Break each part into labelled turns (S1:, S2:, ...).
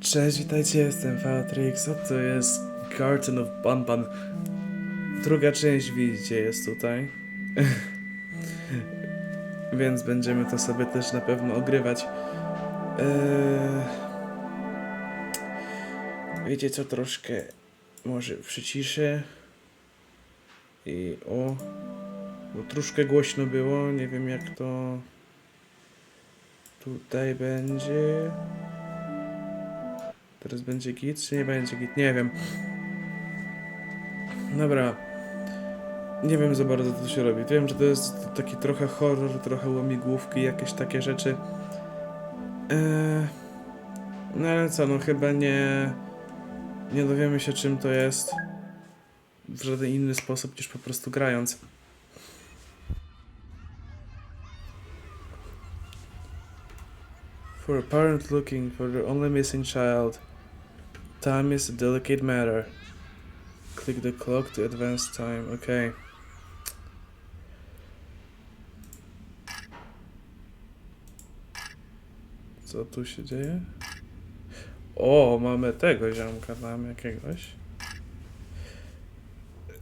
S1: Cześć, witajcie, jestem Fatrix, a to jest Garden of Banban. Druga część, widzicie, jest tutaj. Więc będziemy to sobie też na pewno ogrywać. Eee... Wiecie co, troszkę może przyciszę. I o, bo troszkę głośno było, nie wiem jak to tutaj będzie. Teraz będzie git, czy nie będzie git? Nie wiem. Dobra. Nie wiem za bardzo, co tu się robi. Wiem, że to jest taki trochę horror, trochę łamigłówki, jakieś takie rzeczy. Eee, no ale co, no chyba nie... Nie dowiemy się, czym to jest w żaden inny sposób niż po prostu grając. For a parent looking for their only missing child, time is a delicate matter. Click the clock to advance time. Okay. Co tu się dzieje? O, mamy tego ziomka tam jakiegoś.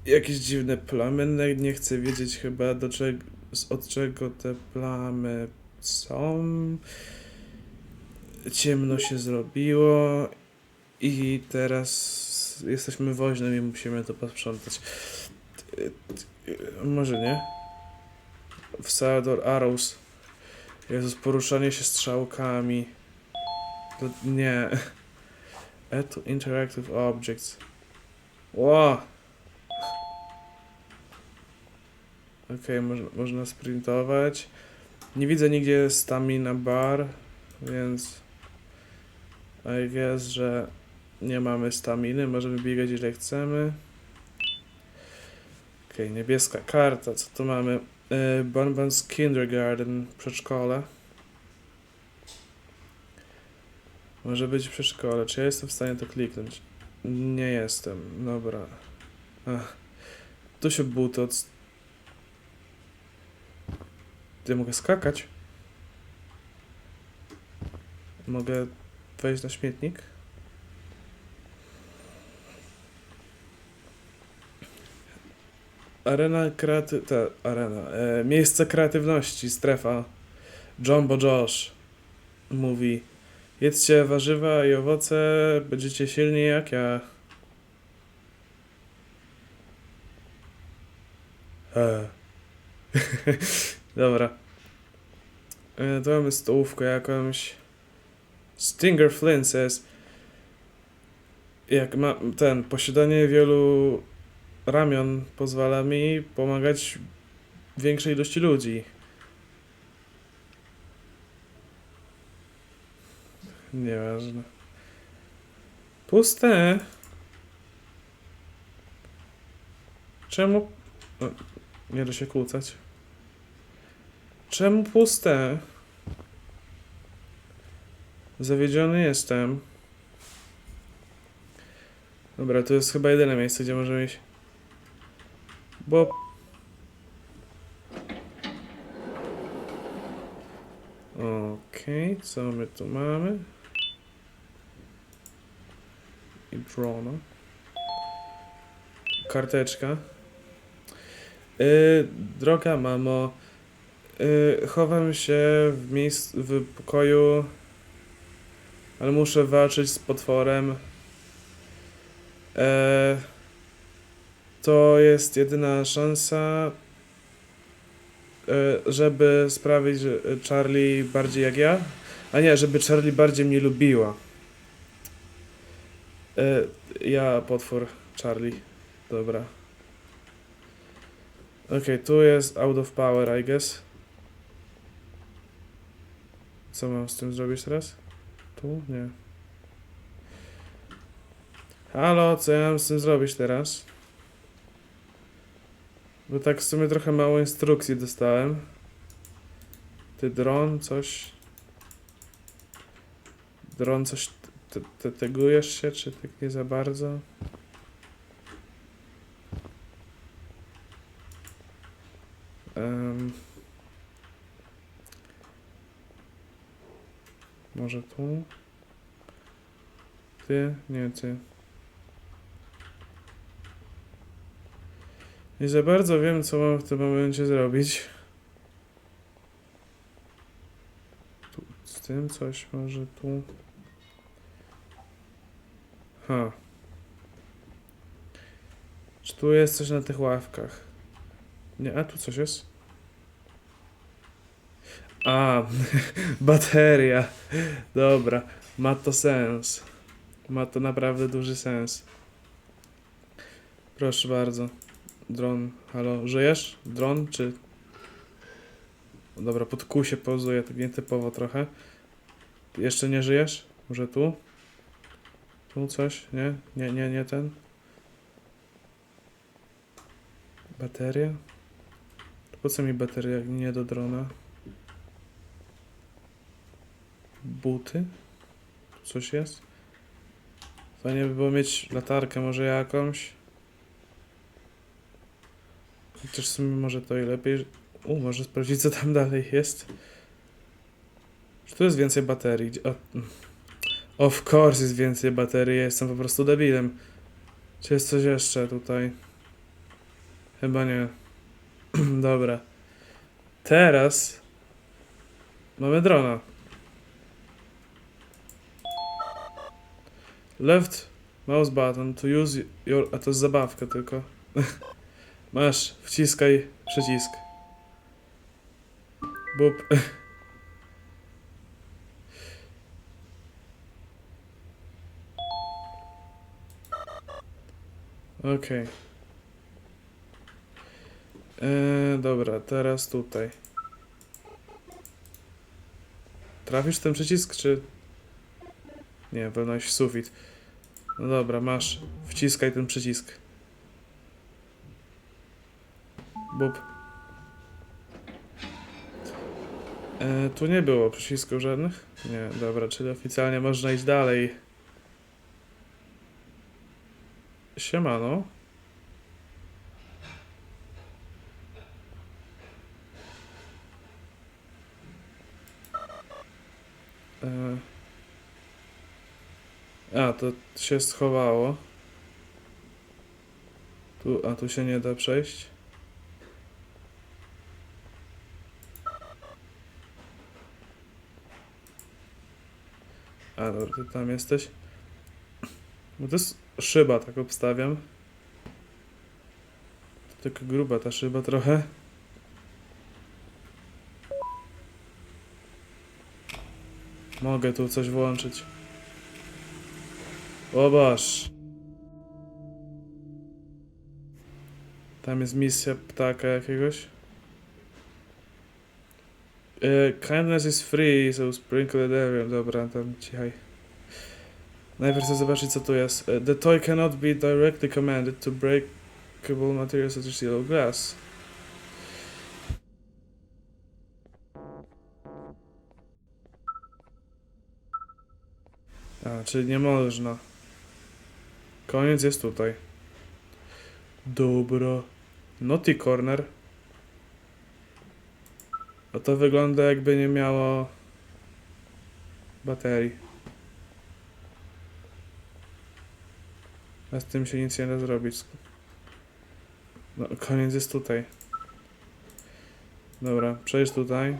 S1: Jakieś dziwne plamy. Nie chcę wiedzieć chyba do czego, od czego te plamy są. Ciemno się zrobiło i teraz jesteśmy woźnym i musimy to posprzątać. Może nie? W Salvador Arrows. Jezus, poruszanie się strzałkami. To nie. Add to interactive objects. Wow. Okej, można, można sprintować. Nie widzę nigdzie stamina bar, więc I guess, że nie mamy staminy, możemy biegać ile chcemy. Okej, niebieska karta, co tu mamy? Yy, Bonbons Kindergarten, przedszkole. Może być przedszkole. Czy ja jestem w stanie to kliknąć? Nie jestem. Dobra. Ach. Tu się buty od... Ty mogę skakać? Mogę wejść na śmietnik? Arena kreaty... Ta, arena. E, miejsce kreatywności, strefa. Jumbo Josh mówi Jedzcie warzywa i owoce, będziecie silni jak ja. E. Dobra. E, tu mamy stołówkę jakąś. Stinger Flynn says. Jak ma ten, posiadanie wielu ramion pozwala mi pomagać większej ilości ludzi. Nieważne. Puste. Czemu... Nie da się kłócać. Czemu puste? Zawiedziony jestem. Dobra, to jest chyba jedyne miejsce, gdzie możemy iść. Bo... Okej, co my tu mamy? I drona. Karteczka. Yy, droga mamo, yy, chowam się w miejscu, w pokoju, ale muszę walczyć z potworem. E, to jest jedyna szansa, e, żeby sprawić, że Charlie bardziej jak ja, a nie, żeby Charlie bardziej mnie lubiła. E, ja potwór Charlie. Dobra. Okej, tu jest out of power, I guess. Co mam z tym zrobić teraz? Tu? Nie. Halo, co ja mam z tym zrobić teraz? Bo tak w sumie trochę mało instrukcji dostałem. Ty dron, coś... Dron, coś... Te, te, tegujesz się, czy tak nie za bardzo? Em, może tu? Ty? Nie, ty. Nie za bardzo wiem, co mam w tym momencie zrobić. Tu, z tym coś może tu. Ha. Czy tu jest coś na tych ławkach? Nie, a tu coś jest? A, bateria. Dobra, ma to sens. Ma to naprawdę duży sens. Proszę bardzo. Dron, halo, żyjesz? Dron, czy... Dobra, pod kół się pozuje, tak nietypowo trochę. Jeszcze nie żyjesz? Może tu? Tu coś? Nie? Nie, nie, nie ten? Bateria? Po co mi bateria, nie do drona? Buty? Coś jest? Fajnie by było mieć latarkę może jakąś. Chociaż w sumie może to i lepiej. U, może sprawdzić co tam dalej jest. Czy tu jest więcej baterii? O, of course jest więcej baterii, ja jestem po prostu debilem. Czy jest coś jeszcze tutaj? Chyba nie. Dobra. Teraz mamy drona. Left mouse button to use your... A to jest zabawka tylko. Masz, wciskaj przycisk. Bób. Okej. Eee, dobra, teraz tutaj. Trafisz ten przycisk, czy... Nie, pełność w sufit. No dobra, masz. Wciskaj ten przycisk. Bób. E, tu nie było przycisków żadnych? Nie, dobra, czyli oficjalnie można iść dalej. Siemano. E, a, to się schowało. Tu, a tu się nie da przejść. A, dobra, ty tam jesteś. No to jest szyba, tak obstawiam. To tylko gruba ta szyba trochę. Mogę tu coś włączyć. O Boż. Tam jest misja ptaka jakiegoś. E, kindness is free, so sprinkle the area. Dobra, tam cichaj. Najpierw chcę zobaczyć co tu jest. E, The toy cannot be directly commanded to breakable materials such as or glass. A, czyli nie można. Koniec jest tutaj. Dobra. Naughty Corner. A to wygląda jakby nie miało baterii. A z tym się nic nie da zrobić. No, koniec jest tutaj. Dobra, przejdź tutaj.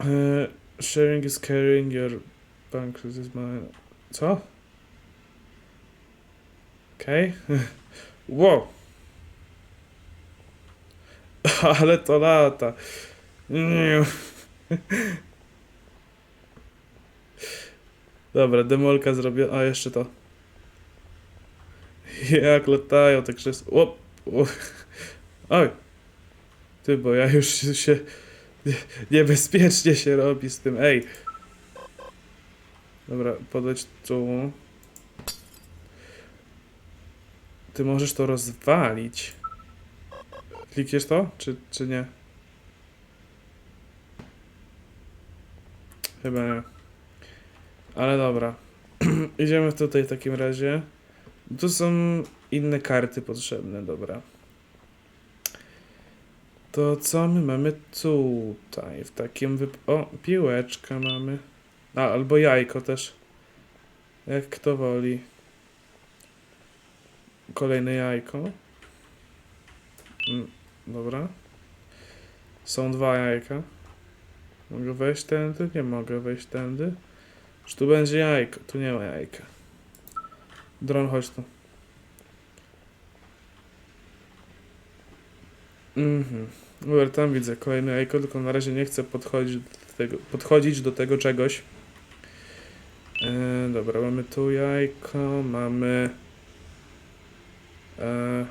S1: Eee, sharing is carrying your bank is mine. Co? Okej. Okay. wow. Ale to lata. Dobra, demolka zrobię. A jeszcze to. Jak latają te krzesła. Łop. Oj. Ty, bo ja już się nie- niebezpiecznie się robi z tym. Ej. Dobra, podejdź tu. Ty możesz to rozwalić. Klikniesz to, czy, czy nie? Chyba nie. Ale dobra. Idziemy tutaj w takim razie. Tu są inne karty potrzebne, dobra. To co my mamy tutaj? W takim wyp... O, piłeczkę mamy. A, albo jajko też. Jak kto woli. Kolejne jajko. Mm, dobra. Są dwa jajka. Mogę wejść tędy? Nie mogę wejść tędy. Czy tu będzie jajko? Tu nie ma jajka. Dron, chodź tu. Mhm. Dobra, tam widzę kolejne jajko, tylko na razie nie chcę podchodzić do tego, podchodzić do tego czegoś. E, dobra, mamy tu jajko, mamy... E,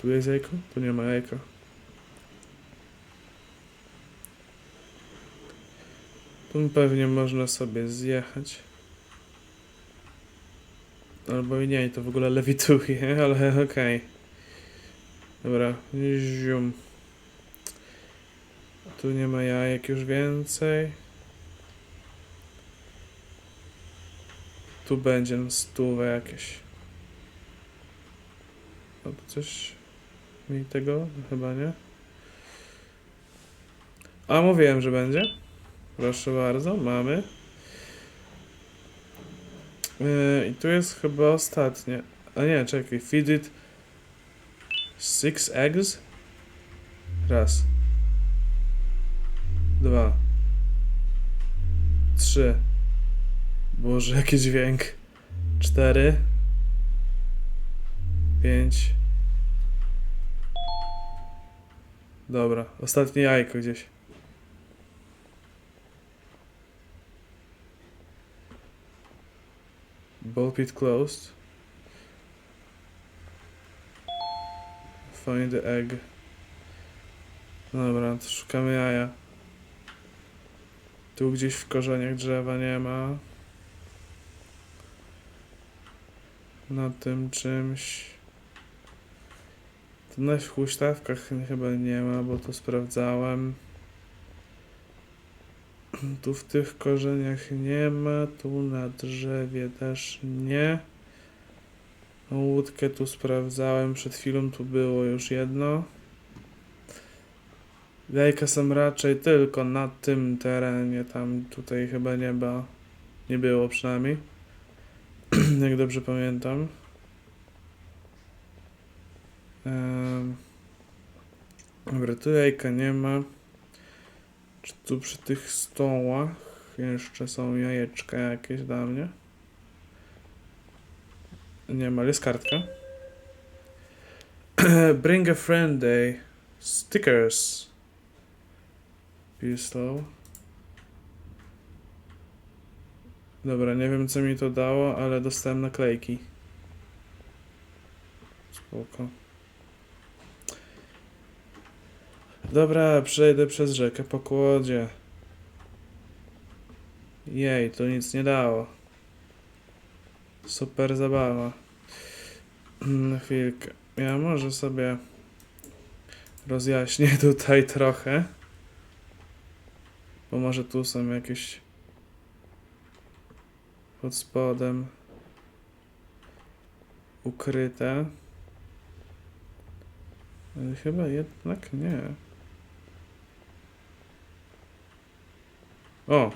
S1: tu jest jajko? Tu nie ma jajka. Tu pewnie można sobie zjechać. Albo i nie, to w ogóle lewituje, ale okej. Dobra, zium. Tu nie ma jajek już więcej. Tu będzie stówę jakieś. O, tu coś mi tego? Chyba nie. A mówiłem, że będzie. Proszę bardzo, mamy. Yy, I tu jest chyba ostatnie. A nie, czekaj. Feed it six eggs. Raz. Dwa. Trzy. Boże, jaki dźwięk. Cztery. Pięć. Dobra, ostatnie jajko gdzieś. Ball pit closed. Find the egg. Dobra, to szukamy jaja. Tu gdzieś w korzeniach drzewa nie ma. Na tym czymś. Tu na huśtawkach chyba nie ma, bo to sprawdzałem. Tu w tych korzeniach nie ma, tu na drzewie też nie. Łódkę tu sprawdzałem, przed chwilą tu było już jedno. Jajka są raczej tylko na tym terenie, tam tutaj chyba nie, ba, nie było przynajmniej. Jak dobrze pamiętam. Dobra, tu jajka nie ma. Czy tu przy tych stołach jeszcze są jajeczka jakieś dla mnie? Nie ma, ale jest kartka. Bring a friend day. Stickers. Pistol. Dobra, nie wiem co mi to dało, ale dostałem naklejki. Spoko. Dobra, przejdę przez rzekę po kłodzie. Jej, to nic nie dało. Super zabawa. Na chwilkę. Ja może sobie rozjaśnię tutaj trochę. Bo może tu są jakieś pod spodem ukryte. Chyba jednak nie. O!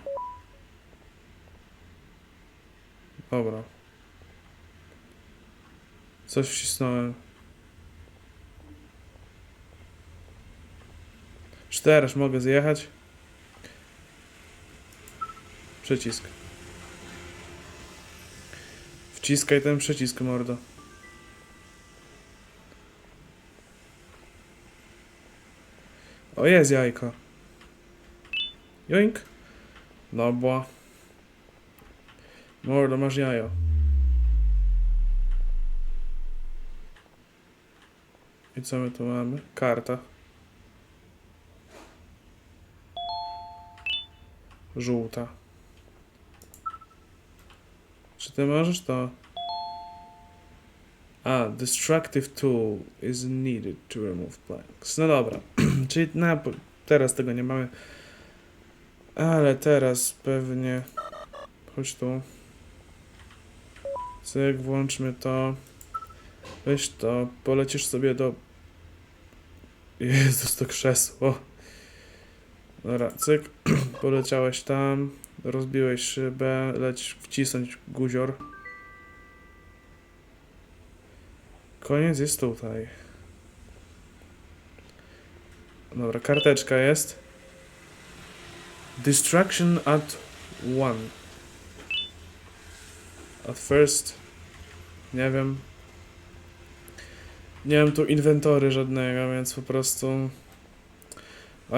S1: Dobra. Coś wcisnąłem. Cztereż mogę zjechać. Przycisk. Wciskaj ten przycisk, mordo. O, jest jajko. Joink. Dobra. Mordo, masz jajo. I co my tu mamy? Karta. Żółta. Czy ty możesz to? A, destructive tool is needed to remove planks. No dobra, czyli na, teraz tego nie mamy. Ale teraz pewnie. Chodź tu. Cyk, włączmy to. Weź to, polecisz sobie do... Jezus, to krzesło. Dobra, cyk, poleciałeś tam. Rozbiłeś szybę, leć wcisnąć guzior. Koniec jest tutaj. Dobra, karteczka jest. Distraction at one. At first. Nie wiem. Nie mam tu inwentory żadnego, więc po prostu.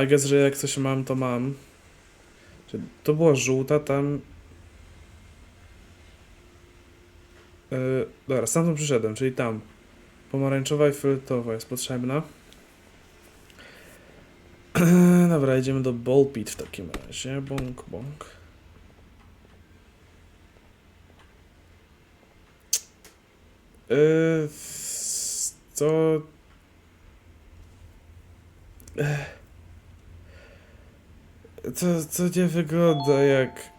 S1: I guess, że jak coś mam, to mam. Czy to była żółta tam. Yy, dobra, stamtąd przyszedłem, czyli tam. Pomarańczowa i fioletowa jest potrzebna. Dobra, idziemy do Ball Pit w takim razie. Bąk, bąk. Yy, co... To, to nie wygląda jak...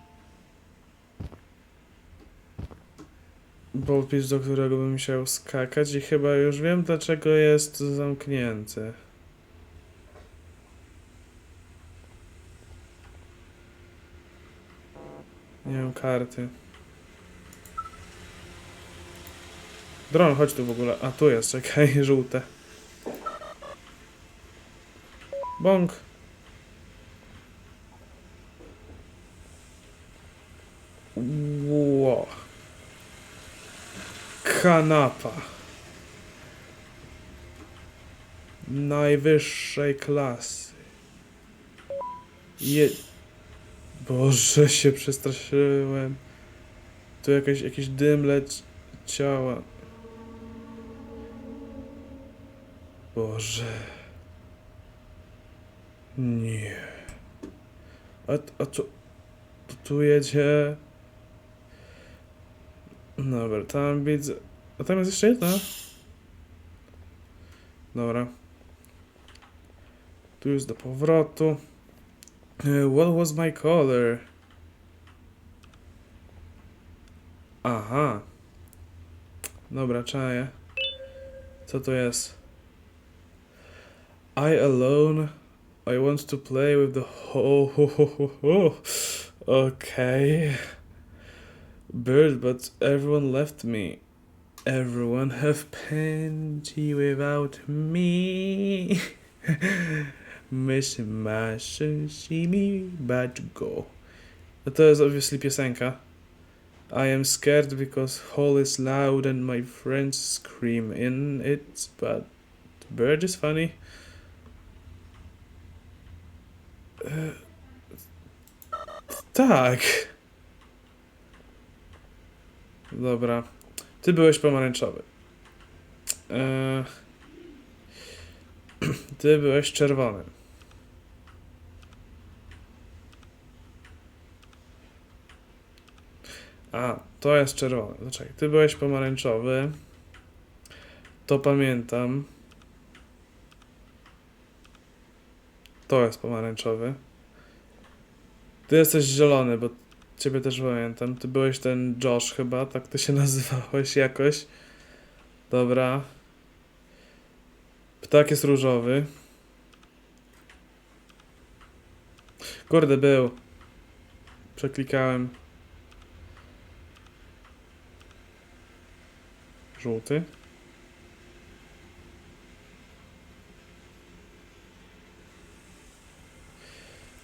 S1: Ball Pit, do którego bym musiał skakać i chyba już wiem dlaczego jest zamknięty. Nie mam karty. Dron, chodź tu w ogóle. A tu jest, czekaj, żółte. Bąk. Ło. Kanapa. Najwyższej klasy. Je... Boże, się przestraszyłem. Tu jakaś, jakiś dym leciała. Boże. Nie. A, a? Tu, tu jedzie. Dobra, tam widzę. A tam jest jeszcze jedna. Dobra. Tu jest do powrotu. Uh, What was my color? Aha. Dobra, czaję. Co to jest? I alone. I want to play with the ho ho ho ho ho. Okay. Bird, but everyone left me. Everyone have plenty without me. Miss my sashimi, but go. No to jest obviously piosenka. I am scared because hall is loud and my friends scream in it, but the bird is funny. E, tak. Dobra. Ty byłeś pomarańczowy. E, ty byłeś czerwony. A, to jest czerwony. Zaczekaj, ty byłeś pomarańczowy. To pamiętam. To jest pomarańczowy. Ty jesteś zielony, bo ciebie też pamiętam. Ty byłeś ten Josh chyba, tak ty się nazywałeś jakoś. Dobra. Ptak jest różowy. Kurde, był. Przeklikałem. Żółty.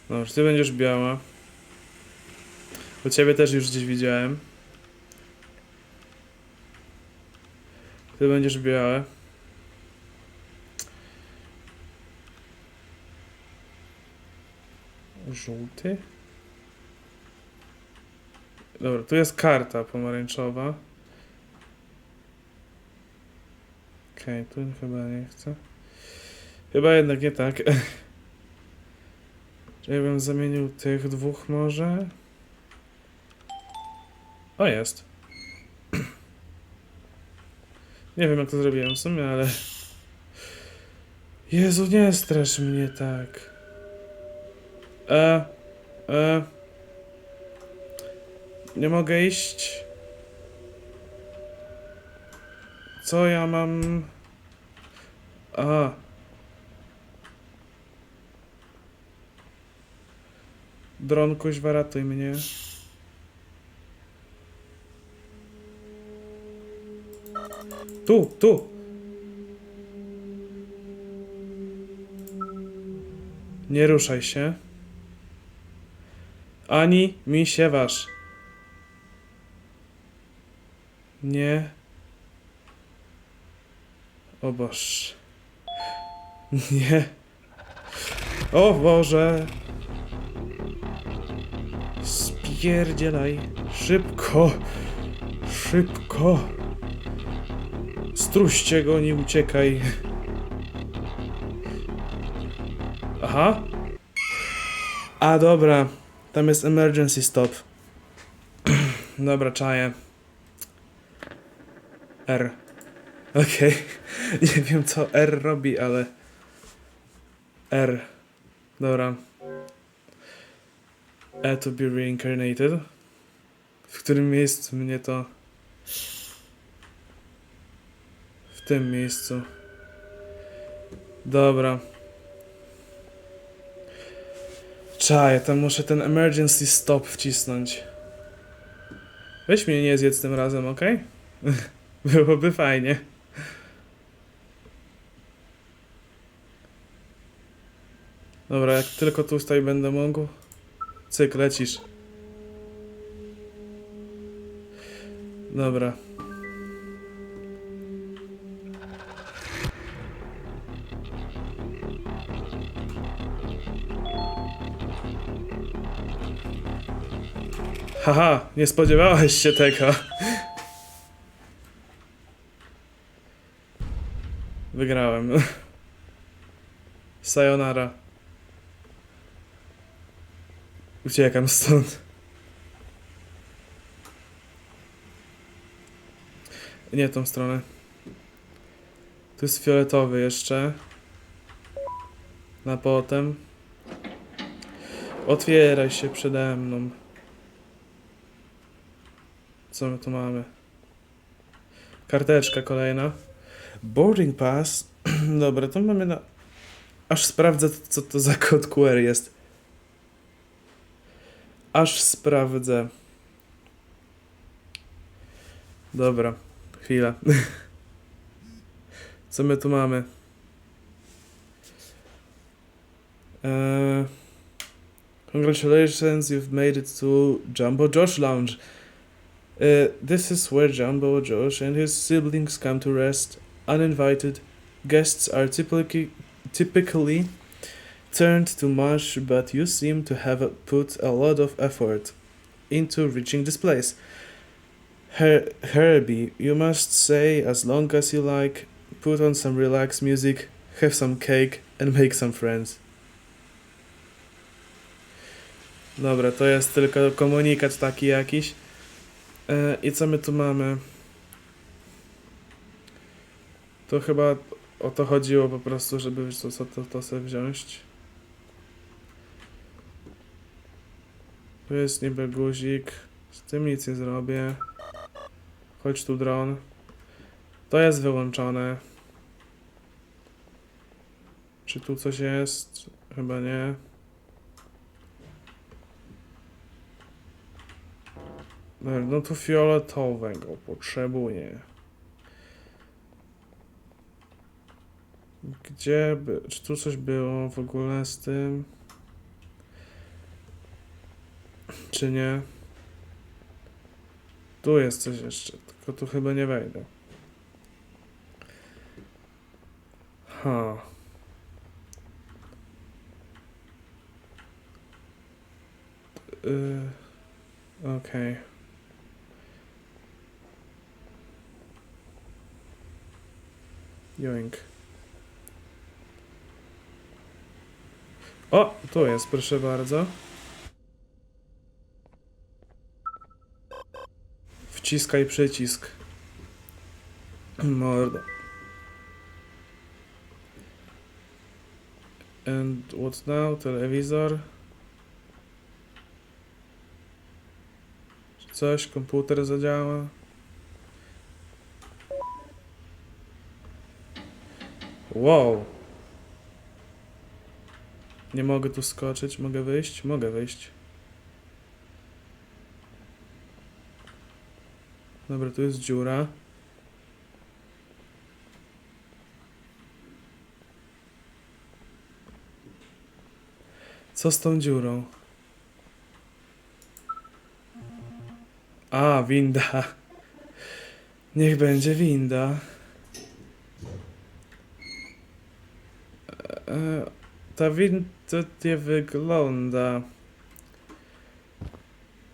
S1: No, ty będziesz biała. U ciebie też już gdzieś widziałem. Ty będziesz białe. Żółty? Dobra, tu jest karta pomarańczowa. Okej, tu chyba nie chcę. Chyba jednak nie tak. Czy ja bym zamienił tych dwóch może? O, jest. Nie wiem jak to zrobiłem w sumie, ale... Jezu, nie strasz mnie tak. E, e... Nie mogę iść. Co ja mam... A. Dron kuźwa mnie. Tu, tu! Nie ruszaj się. Ani mi się wasz. Nie. O Boże. Nie. O Boże. Spierdzielaj. Szybko. Szybko. Struście go, nie uciekaj. Aha. A dobra. Tam jest emergency stop. Dobra, czaję. R. Okej. Nie wiem co R robi, ale... R. Dobra. E to be reincarnated. W którym miejscu mnie to... W tym miejscu. Dobra. Czaję, tam muszę ten emergency stop wcisnąć. Weź mnie nie zjedz tym razem, ok? Byłoby fajnie. Dobra, jak tylko tutaj będę mógł. Cyk, lecisz. Dobra. Haha, nie spodziewałeś się tego. Wygrałem. Sayonara. Uciekam stąd. Nie tą stronę. Tu jest fioletowy jeszcze. Na potem. Otwieraj się przede mną. Co my tu mamy? Karteczka kolejna. Boarding pass. Dobra, to mamy na... Aż sprawdzę, co to za kod QR jest. Aż sprawdzę. Dobra, chwila. Co my tu mamy? Eee, congratulations, you've made it to Jumbo Josh Lounge. Uh, this is where Jumbo Josh and his siblings come to rest, uninvited. Guests are typically typically turned to mush, but you seem to have put a lot of effort into reaching this place. Her- Herbie, you must stay as long as you like, put on some relaxed music, have some cake, and make some friends. Dobra, to jest tylko komunikat taki jakiś. E, I co my tu mamy? To chyba o to chodziło po prostu, żeby co to, to sobie wziąć. Tu jest niby guzik. Z tym nic nie zrobię. Chodź tu dron. To jest wyłączone. Czy tu coś jest? Chyba nie. No to fioletowego potrzebuję. Gdzie by... Czy tu coś było w ogóle z tym? Czy nie? Tu jest coś jeszcze, tylko tu chyba nie wejdę. Ha. Y, Okej. Joink. O, tu jest, proszę bardzo. Wciskaj przycisk. Mordo. And what now? Telewizor. Coś, komputer zadziała. Wow. Nie mogę tu skoczyć, mogę wyjść? Mogę wyjść. Dobra, tu jest dziura. Co z tą dziurą? A, winda. Niech będzie winda. E, ta winda nie wygląda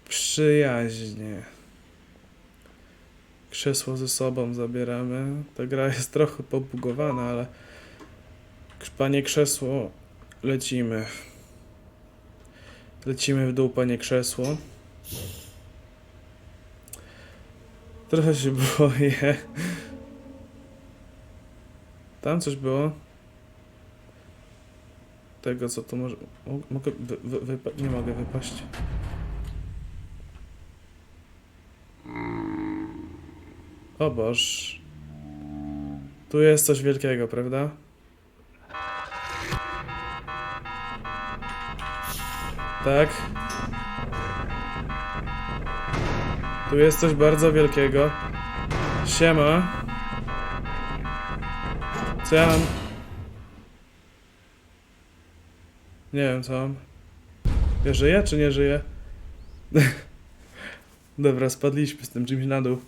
S1: przyjaźnie. Krzesło ze sobą zabieramy. Ta gra jest trochę pobugowana, ale panie krzesło, lecimy. Lecimy w dół, panie krzesło. Trochę się boję. Tam coś było. Tego, co tu może... Mogę wy, wy, Nie mogę wypaść. O Boż. Tu jest coś wielkiego, prawda? Tak. Tu jest coś bardzo wielkiego. Siema. Co ja mam? Nie wiem co mam. Ja żyję czy nie żyję? Dobra, spadliśmy z tym czymś na dół.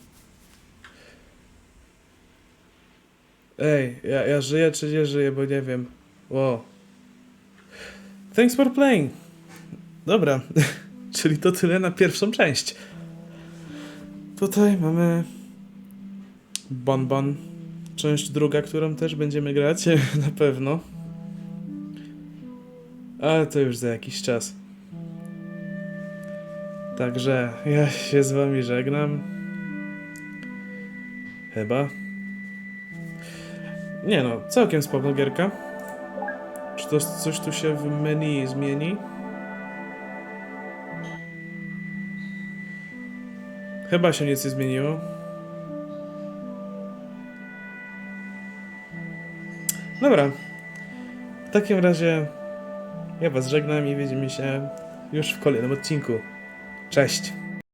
S1: Ej, ja, ja żyję czy nie żyję, bo nie wiem. Wow. Thanks for playing. Dobra, czyli to tyle na pierwszą część. Tutaj mamy Bon Bon. Część druga, którą też będziemy grać, na pewno. Ale to już za jakiś czas. Także ja się z wami żegnam. Chyba. Nie no, całkiem spoko gierka. Czy to coś tu się w menu zmieni? Chyba się nic nie zmieniło. Dobra. W takim razie ja was żegnam i widzimy się już w kolejnym odcinku. Cześć.